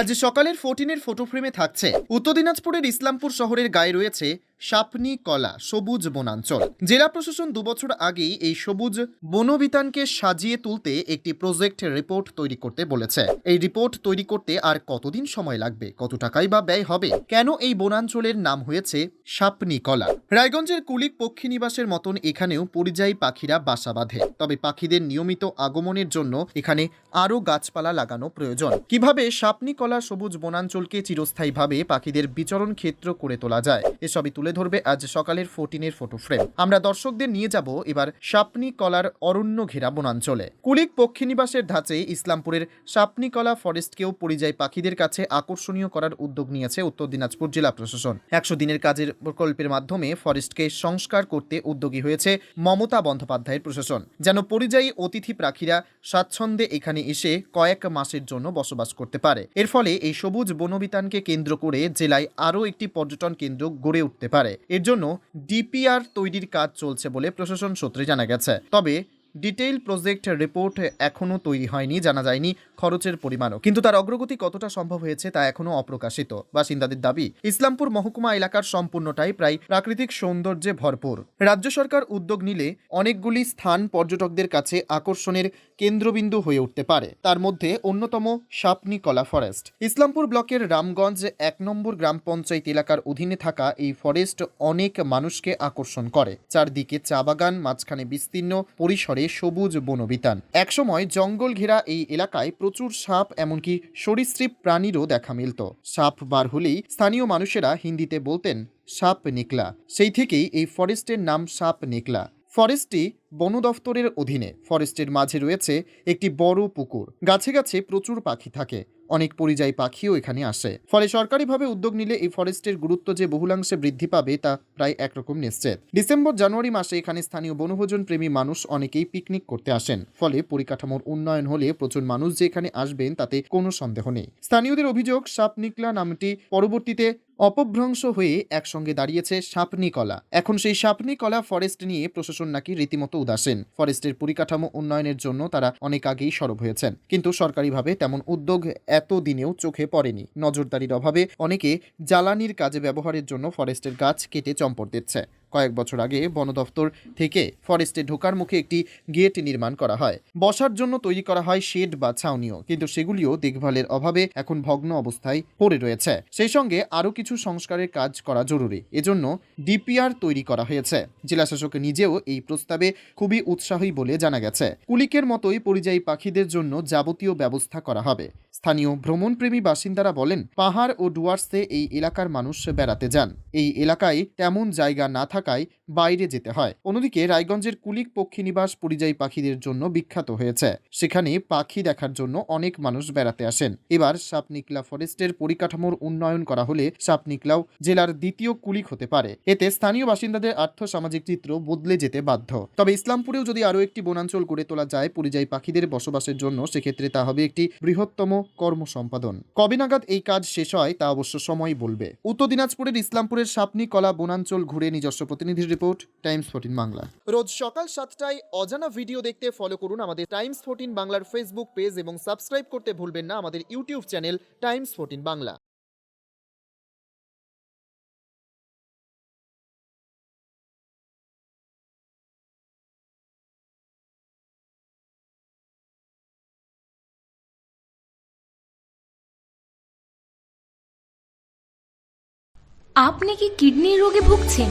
আজ সকালের ফোর্টিনের ফটো ফ্রেমে থাকছে। উত্তর দিনাজপুরের ইসলামপুর শহরের গায়ে রয়েছে সাপনি কলা, সবুজ বনাঞ্চল। জেলা প্রশাসন দুবছর আগেই এই সবুজ বনবিতানকে সাজিয়ে তুলতে একটি প্রজেক্ট রিপোর্ট তৈরি করতে বলেছে। এই রিপোর্ট তৈরি করতে আর কতদিন সময় লাগবে? কত টাকাই বা ব্যয় হবে? কেন এই বনাঞ্চলের নাম হয়েছে সাপনি কলা? রায়গঞ্জের কুলিক পক্ষী নিবাসের মতন এখানেও পরিযায়ী পাখিরা বাসা বাঁধে। তবে পাখিদের নিয়মিত আগমনের জন্য এখানে আরও গাছপালা লাগানো প্রয়োজন। কীভাবে সাপনি কলা সবুজ বনাঞ্চলকে চিরস্থায়ীভাবে পাখিদের বিচরণ ক্ষেত্র করে তোলা যায়, এসবই তুলে ধরবে আজ সকালের ফোর্টিনের ফটো ফ্রেম আমরা দর্শকদের নিয়ে যাব এবার সাপনি কলার অরণ্য ঘেরা বনাঞ্চলে। কুলিক পক্ষী নিবাসের ধাঁচে ইসলামপুরের সাপনি কলা ফরেস্টকেও পরিযায়ী পাখিদের কাছে আকর্ষণীয় করার উদ্যোগ নিয়েছে উত্তর দিনাজপুর জেলা প্রশাসন। একশো দিনের কাজের প্রকল্পের মাধ্যমে ফরেস্টকে সংস্কার করতে উদ্যোগী হয়েছে মমতা বন্দ্যোপাধ্যায়ের প্রশাসন। যেন পরিযায়ী অতিথি পাখিরা স্বাচ্ছন্দ্যে এখানে এসে কয়েক মাসের জন্য বসবাস করতে পারে। এর ফলে এই সবুজ বনবিতানকে কেন্দ্র করে জেলায় আরও একটি পর্যটন কেন্দ্র গড়ে উঠতে পারে। এর জন্য ডিপিআর তৈরির কাজ চলছে বলে প্রশাসন সূত্রে জানা গেছে। তবে ডিটেইল প্রজেক্ট রিপোর্ট এখনও তৈরি হয়নি, জানা যায়নি খরচের পরিমাণও। কিন্তু তার অগ্রগতি কতটা সম্ভব হয়েছে তা এখনও অপ্রকাশিত, বাসিন্দাদের দাবি। ইসলামপুর মহকুমা এলাকার সম্পূর্ণটাই প্রায় প্রাকৃতিক সৌন্দর্যে ভরপুর। রাজ্য সরকার উদ্যোগ নিলে অনেকগুলি স্থান পর্যটকদের কাছে আকর্ষণের কেন্দ্রবিন্দু হয়ে উঠতে পারে। তার মধ্যে অন্যতম সাপনি কলা ফরেস্ট। ইসলামপুর ব্লকের রামগঞ্জ এক নম্বর গ্রাম পঞ্চায়েত এলাকার অধীনে থাকা এই ফরেস্ট অনেক মানুষকে আকর্ষণ করে। চারদিকে চা বাগান, মাঝখানে বিস্তীর্ণ পরিসরে সবুজ বনবিতান। একসময় জঙ্গল ঘেরা এই এলাকায় প্রচুর সাপ এমনকি সরীসৃপ প্রাণীরও দেখা মিলত। সাপ বার হলেই স্থানীয় মানুষেরা হিন্দিতে বলতেন, সাপ নিকলা। সেই থেকেই এই ফরেস্টের নাম সাপ নিকলা। ফরেস্টটি বন দফতরের অধীনে ফরেস্টের মাঝে রয়েছে একটি বড় পুকুর। গাছে গাছে প্রচুর পাখি থাকে। অনেক পরিযায়ী পাখিও এখানে আসে। ফলে সরকারিভাবে উদ্যোগ নিলে এই ফরেস্টের গুরুত্ব যে বহুলাংশে বৃদ্ধি পাবে তা প্রায় একরকম নিশ্চিত। ডিসেম্বর, জানুয়ারি মাসে এখানে স্থানীয় বনভোজন প্রেমী মানুষ অনেকেই পিকনিক করতে আসেন। ফলে পরিকাঠামোর উন্নয়ন হলে প্রচুর মানুষ যে এখানে আসবেন তাতে কোনো সন্দেহ নেই। স্থানীয়দের অভিযোগ, সাপনিকলা নামটি পরবর্তীতে অপভ্রংশ হয়ে একসঙ্গে দাঁড়িয়েছে সাপনি কলা এখন সেই সাপনি কলা ফরেস্ট নিয়ে প্রশাসন নাকি রীতিমতো উদাসীন ফরেস্টের পরিকাঠামো উন্নয়নের জন্য তারা অনেক আগেই সরব হয়েছেন। কিন্তু সরকারিভাবে তেমন উদ্যোগ এত দিনেও চোখে পড়েনি। নজরদারির অভাবে অনেকে জ্বালানির কাজে ব্যবহারের জন্য ফরেস্টের গাছ কেটে চম্পট দিচ্ছে। কয়েক বছর আগে বন দফতর থেকে ফরেস্টে ঢোকার মুখে একটি গেট নির্মাণ করা হয়। বসার জন্য তৈরি করা হয় শেড বা ছাউনিও, কিন্তু সেগুলিও দেখভালের অভাবে এখন ভগ্ন অবস্থায় পড়ে রয়েছে। সেই সঙ্গে আরও কিছু সংস্কারের কাজ করা জরুরি। এজন্য ডিপিআর তৈরি করা হয়েছে। জেলাশাসক নিজেও এই প্রস্তাবে খুবই উৎসাহী বলে জানা গেছে। কুলিকের মতোই পরিযায়ী পাখিদের জন্য যাবতীয় ব্যবস্থা করা হবে। স্থানীয় ভ্রমণপ্রেমী বাসিন্দারা বলেন, পাহাড় ও ডুয়ার্সে এই এলাকার মানুষ বেড়াতে যান। এই এলাকায় তেমন জায়গা না থাকায় বাইরে যেতে হয়। অন্যদিকে রায়গঞ্জের কুলিক পক্ষী নিবাস পরিযায়ী পাখিদের জন্য বিখ্যাত হয়েছে। সেখানে পাখি দেখার জন্য অনেক মানুষ বেড়াতে আসেন। এবার সাপনিকলা ফরেস্টের পরিকাঠামোর উন্নয়ন করা হলে সাপনিকলাও জেলার দ্বিতীয় কুলিক হতে পারে। এতে স্থানীয় বাসিন্দাদের আর্থ সামাজিক চিত্র বদলে যেতে বাধ্য। তবে ইসলামপুরেও যদি আরও একটি বনাঞ্চল গড়ে তোলা যায় পরিযায়ী পাখিদের বসবাসের জন্য, সেক্ষেত্রে তা হবে একটি বৃহত্তম কর্ম সম্পাদন কবে নাগাদ এই কাজ শেষ হয় তা অবশ্য সময় বলবে। উত্তর দিনাজপুরের ইসলামপুরের সাপনি কলা বনাঞ্চল ঘুরে নিজস্ব প্রতিনিধির রিপোর্ট টাইমস ফোর্টিন বাংলা। রোজ সকাল সাতটায় অজানা ভিডিও দেখতে ফলো করুন আমাদের টাইমস ফোর্টিন বাংলার ফেসবুক পেজ এবং সাবস্ক্রাইব করতে ভুলবেন না আমাদের YouTube channel Times fourteen Bangla. আপনি কি কিডনির রোগে ভুগছেন?